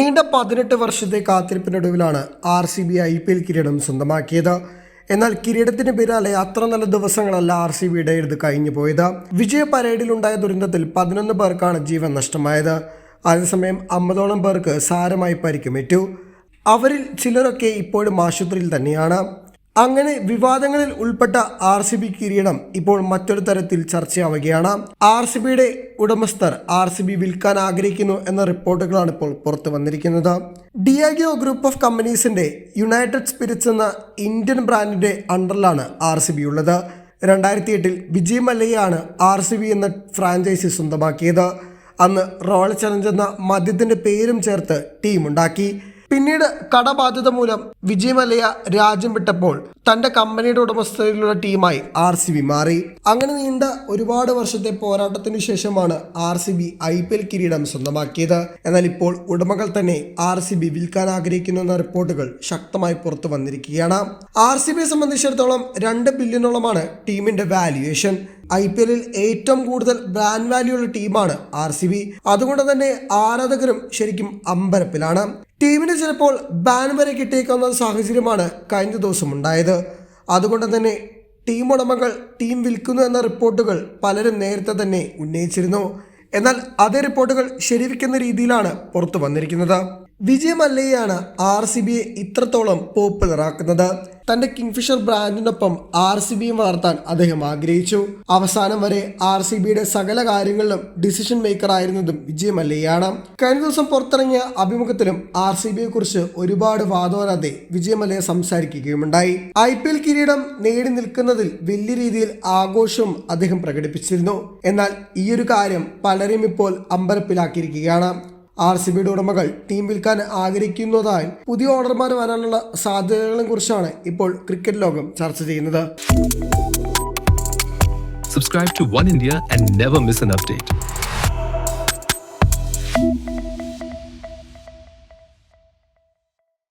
നീണ്ട പതിനെട്ട് വർഷത്തെ കാത്തിരിപ്പിനൊടുവിലാണ് R C B I P L കിരീടം സ്വന്തമാക്കിയത്. എന്നാൽ കിരീടത്തിന് പിന്നാലെ അത്ര നല്ല ദിവസങ്ങളല്ല ആർ സി ബിയുടെ ഇത് കഴിഞ്ഞു പോയത്. വിജയ പരേഡിലുണ്ടായ ദുരന്തത്തിൽ പതിനൊന്ന് പേർക്കാണ് ജീവൻ നഷ്ടമായത്. അതേസമയം അമ്പതോളം പേർക്ക് സാരമായി പരിക്കുമേറ്റു. അവരിൽ ചിലരൊക്കെ ഇപ്പോഴും ആശുപത്രിയിൽ തന്നെയാണ്. അങ്ങനെ വിവാദങ്ങളിൽ ഉൾപ്പെട്ട ആർ സി ബി കിരീടം ഇപ്പോൾ മറ്റൊരു തരത്തിൽ ചർച്ചയാവുകയാണ്. ആർ സി ബിയുടെ ഉടമസ്ഥർ ആർ സി ബി വിൽക്കാൻ ആഗ്രഹിക്കുന്നു എന്ന റിപ്പോർട്ടുകളാണ് ഇപ്പോൾ പുറത്തു വന്നിരിക്കുന്നത്. ഡിയാഗിയോ ഗ്രൂപ്പ് ഓഫ് കമ്പനീസിന്റെ യുണൈറ്റഡ് സ്പിരിറ്റ്സ് എന്ന ഇന്ത്യൻ ബ്രാൻഡിന്റെ അണ്ടറിലാണ് ആർ സി ബി ഉള്ളത്. രണ്ടായിരത്തി എട്ടിൽ വിജയ് മല്ലയാണ് ആർ സി ബി എന്ന ഫ്രാഞ്ചൈസി സ്വന്തമാക്കിയത്. അന്ന് റോയൽ ചലഞ്ച് എന്ന മദ്യത്തിന്റെ പേരും ചേർത്ത് ടീം ഉണ്ടാക്കി പിന്നീട് കടബാധ്യത മൂലം വിജയ് രാജ്യം വിട്ടപ്പോൾ തന്റെ കമ്പനിയുടെ ഉടമസ്ഥതയിലുള്ള ടീമായി ആർ സി ബി മാറി. അങ്ങനെ നീണ്ട ഒരുപാട് വർഷത്തെ പോരാട്ടത്തിന് ശേഷമാണ് R C B I P L കിരീടം സ്വന്തമാക്കിയത്. എന്നാൽ ഇപ്പോൾ ഉടമകൾ തന്നെ ആർ സി ബി വിൽക്കാൻ ആഗ്രഹിക്കുന്നു എന്ന റിപ്പോർട്ടുകൾ ശക്തമായി പുറത്തു വന്നിരിക്കുകയാണ്. ആർ സി ബിയെ സംബന്ധിച്ചിടത്തോളം രണ്ട് ബില്യണോളമാണ് ടീമിന്റെ വാല്യുവേഷൻ ഐ പി എല്ലിൽ ഏറ്റവും കൂടുതൽ ബ്രാൻഡ് വാല്യൂ ഉള്ള ടീമാണ് ആർ സി ബി. അതുകൊണ്ട് തന്നെ ആരാധകരും ശരിക്കും അമ്പരപ്പിലാണ്. ടീമിന് ചിലപ്പോൾ ബാൻ വരെ കിട്ടിയേക്കാവുന്ന സാഹചര്യമാണ് കഴിഞ്ഞ ദിവസം ഉണ്ടായത്. അതുകൊണ്ട് തന്നെ ടീം ഉടമകൾ ടീം വിൽക്കുന്നു എന്ന റിപ്പോർട്ടുകൾ പലരും നേരത്തെ തന്നെ ഉന്നയിച്ചിരുന്നു. എന്നാൽ അതേ റിപ്പോർട്ടുകൾ ശരിവെക്കുന്ന രീതിയിലാണ് പുറത്തു വന്നിരിക്കുന്നത്. വിജയ് മല്ലയാണ് ആർ സി ബിയെ ഇത്രത്തോളം പോപ്പുലർ ആക്കുന്നത്. തന്റെ കിങ്ഫിഷർ ബ്രാൻഡിനൊപ്പം ആർ സി ബിയും വളർത്താൻ അദ്ദേഹം ആഗ്രഹിച്ചു. അവസാനം വരെ ആർ സി ബിയുടെ സകല കാര്യങ്ങളിലും ഡിസിഷൻ മേക്കർ ആയിരുന്നതും വിജയ് മല്ലയാണ് കഴിഞ്ഞ ദിവസം പുറത്തിറങ്ങിയ അഭിമുഖത്തിലും ആർ സി ബിയെ കുറിച്ച് ഒരുപാട് വാദോരാതെ വിജയമല്ലയെ സംസാരിക്കുകയുമുണ്ടായി. ഐ പി എൽ കിരീടം നേടി നിൽക്കുന്നതിൽ വലിയ രീതിയിൽ ആഘോഷവും അദ്ദേഹം പ്രകടിപ്പിച്ചിരുന്നു. എന്നാൽ ഈയൊരു കാര്യം പലരും ഇപ്പോൾ അമ്പരപ്പിലാക്കിയിരിക്കുകയാണ്. ആർ സി ബിയുടെ ഉടമകൾ ടീം വിൽക്കാൻ ആഗ്രഹിക്കുന്നതായി പുതിയ ഓർഡർമാർ വരാനുള്ള സാധ്യതകളെ കുറിച്ചാണ് ഇപ്പോൾ ക്രിക്കറ്റ് ലോകം ചർച്ച ചെയ്യുന്നത് Subscribe to One India and never miss an update.